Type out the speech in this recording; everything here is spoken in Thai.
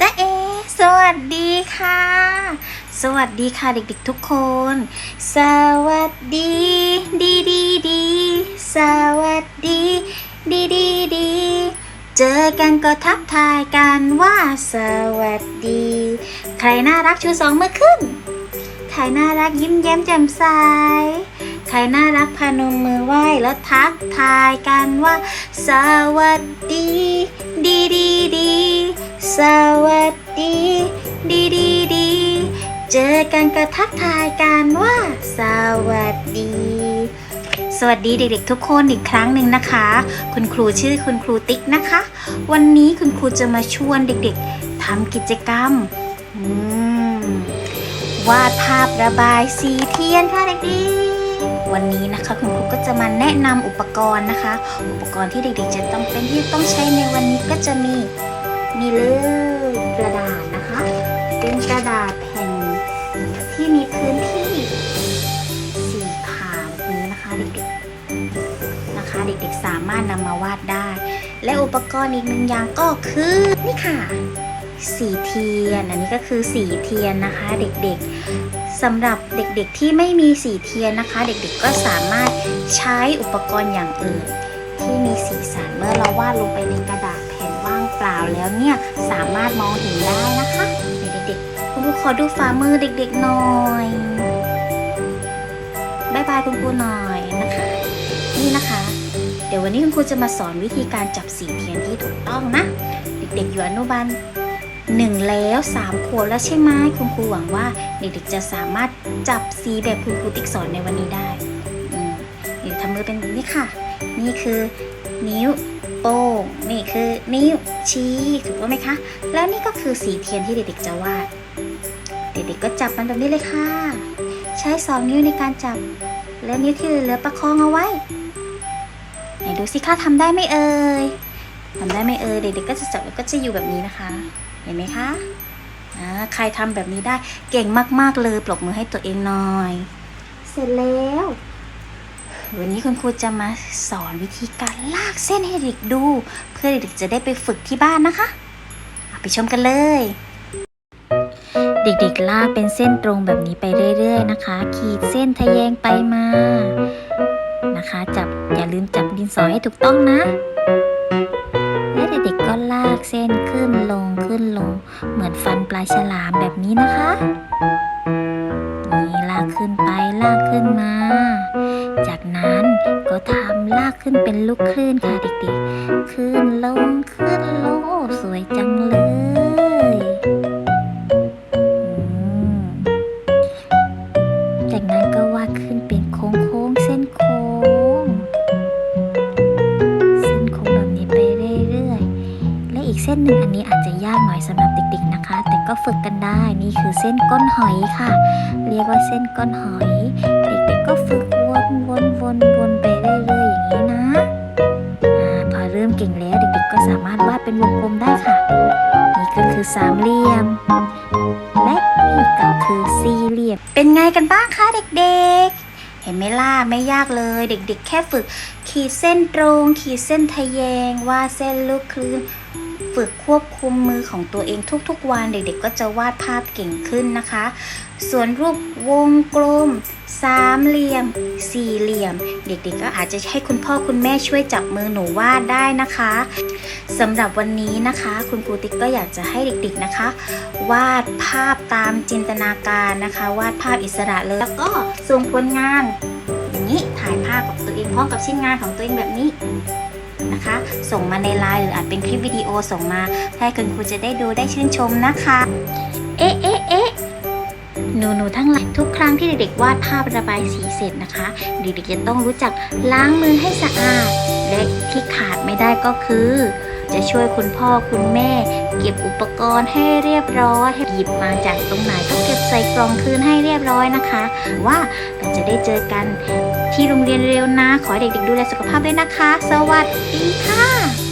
จ้าเอ สวัสดีค่ะ สวัสดีค่ะเด็กๆทุกคน สวัสดี ดีดีดี สวัสดี ดีดีดี เจอกันก็ทักทายกันว่าสวัสดี ใครน่ารักชูสองมือขึ้น ใครน่ารักยิ้มแย้มแจ่มใส ใครน่ารักพนมมือไหว้แล้วทักทายกันว่า สวัสดี ดีดีดี สวัสดี ดีดีดี เจอกันก็ทักทายกันว่า สวัสดี สวัสดีเด็กๆทุกคนอีกครั้งหนึ่งนะคะ คุณครูชื่อคุณครูติ๊กนะคะ วันนี้คุณครูจะมาชวนเด็กๆทำกิจกรรมวาดภาพระบายสีเทียนค่ะเด็กๆ วันนี้นะคะคุณครูก็จะมาแนะนำอุปกรณ์นะคะ อุปกรณ์ที่เด็กๆจะต้องเป็นที่ต้องใช้ในวันนี้ก็จะมี นี่เลยกระดาษนะคะ เป็นกระดาษแผ่นที่มีพื้นที่สีขาวนี้นะคะเด็กๆนะคะ เด็กๆสามารถนำมาวาดได้ และอุปกรณ์อีกหนึ่งอย่างก็คือนี่ค่ะ สีเทียน อันนี้ก็คือสีเทียนนะคะ เด็กๆสำหรับเด็กๆที่ไม่มีสีเทียนนะคะ เด็กๆก็สามารถใช้อุปกรณ์อย่างอื่น ที่มีสีสันเมื่อเราวาดลงไปในกระดาษ ล่าแล้วเนี่ยสามารถมองเห็นได้นะคะเด็กๆคุณครูขอดูฝ่ามือเด็กๆหน่อยบายบายคุณครูหน่อยนะคะ นี่นะคะ เดี๋ยววันนี้คุณครูจะมาสอนวิธีการจับสีเทียนที่ถูกต้องนะ เด็กๆอยู่อนุบาลหนึ่งแล้วสามขวบแล้วใช่ไหมคุณครูหวังว่าเด็กๆจะสามารถจับสีแบบคุณครูติ๊กสอนในวันนี้ได้อืมเดี๋ยวทำมือเป็นแบบนี้ค่ะ นี่คือนิ้ว โป้งนี่คือนิ้วชี้ถูกต้องไหมคะ แล้วนี่ก็คือสีเทียนที่เด็กๆจะวาด เด็กๆก็จับมันแบบนี้เลยค่ะ ใช้สองนิ้วในการจับ และนิ้วที่เหลือประคองเอาไว้ไหนดูสิคะทำได้ไหมเอ่ยทำได้ไหมเอ่ยเด็กๆก็จะจับแล้วก็จะอยู่แบบนี้นะคะ เห็นไหมคะใครทำแบบนี้ได้เก่งมากๆเลยปรบมือให้ตัวเองหน่อย เสร็จแล้ว วันนี้คุณครูจะมาสอนวิธีการลากเส้นให้เด็กดู เพื่อเด็กๆจะได้ไปฝึกที่บ้านนะคะไปชมกันเลย เด็กๆลากเป็นเส้นตรงแบบนี้ไปเรื่อย ๆ นะคะ ขีดเส้นทะแยงไปมานะคะ จับอย่าลืมจับดินสอให้ถูกต้องนะ และเด็กๆก็ลากเส้นขึ้นลงขึ้นลง เหมือนฟันปลายฉลามแบบนี้นะคะนี่ลากขึ้นไปลากขึ้นมา จากนั้นก็ทำลากขึ้นเป็นลูกคลื่นค่ะเด็กๆ ขึ้นลงขึ้นลงสวยจังเลยจากนั้นก็วาดขึ้นเป็นโค้งโค้งเส้นโค้ง เส้นโค้งแบบนี้ไปเรื่อยๆ และอีกเส้นหนึ่งอันนี้อาจจะยากหน่อยสำหรับเด็กๆนะคะ แต่ก็ฝึกกันได้นี่คือเส้นก้นหอยค่ะ เรียกว่าเส้นก้นหอย วนวนไปเรื่อยๆอย่างนี้นะอาพอเริ่มเก่งแล้วเด็กๆก็สามารถวาดเป็นวงกลมได้ค่ะ นี่ก็คือสามเหลี่ยม และนี่ก็คือสี่เหลี่ยม เป็นไงกันบ้างคะเด็กๆเห็นไหมล่ะไม่ยากเลย เด็กๆ แค่ฝึก ขีดเส้นตรง ขีดเส้นทะแยงวาดเส้นลูกคลื่น ฝึกควบคุมมือของตัวเองทุกๆ วันเด็กๆก็จะวาดภาพเก่งขึ้นนะคะ ส่วนรูปวงกลม สามเหลี่ยม สี่เหลี่ยม เด็กๆก็อาจจะให้คุณพ่อคุณแม่ช่วยจับมือหนูวาดได้นะคะสำหรับวันนี้นะคะ คุณครูติ๊กก็อยากจะให้เด็กๆนะคะ วาดภาพตามจินตนาการนะคะ วาดภาพอิสระเลยแล้วก็ส่งผลงาน อย่างนี้ถ่ายภาพกับตัวเองพร้อมกับชิ้นงานของตัวเองแบบนี้ นะคะ ส่งมาในไลน์หรืออาจเป็นคลิปวิดีโอส่งมา ให้คุณครูจะได้ดูได้ชื่นชมนะคะ เอ๊ะเอ๊ะเอ๊ะหนูหนูทั้งหลายทุกครั้งที่เด็กๆวาดภาพระบายสีเสร็จนะคะ เด็กๆจะต้องรู้จักล้างมือให้สะอาด และที่ขาดไม่ได้ก็คือ จะช่วยคุณพ่อคุณแม่ เก็บอุปกรณ์ให้เรียบร้อยหยิบมาจากตรงไหนก็เก็บใส่กล่องคืนให้เรียบร้อยนะคะ ว่าเราจะได้เจอกันที่โรงเรียนเร็วนะ ขอเด็กๆดูแลสุขภาพด้วยนะคะ สวัสดีค่ะ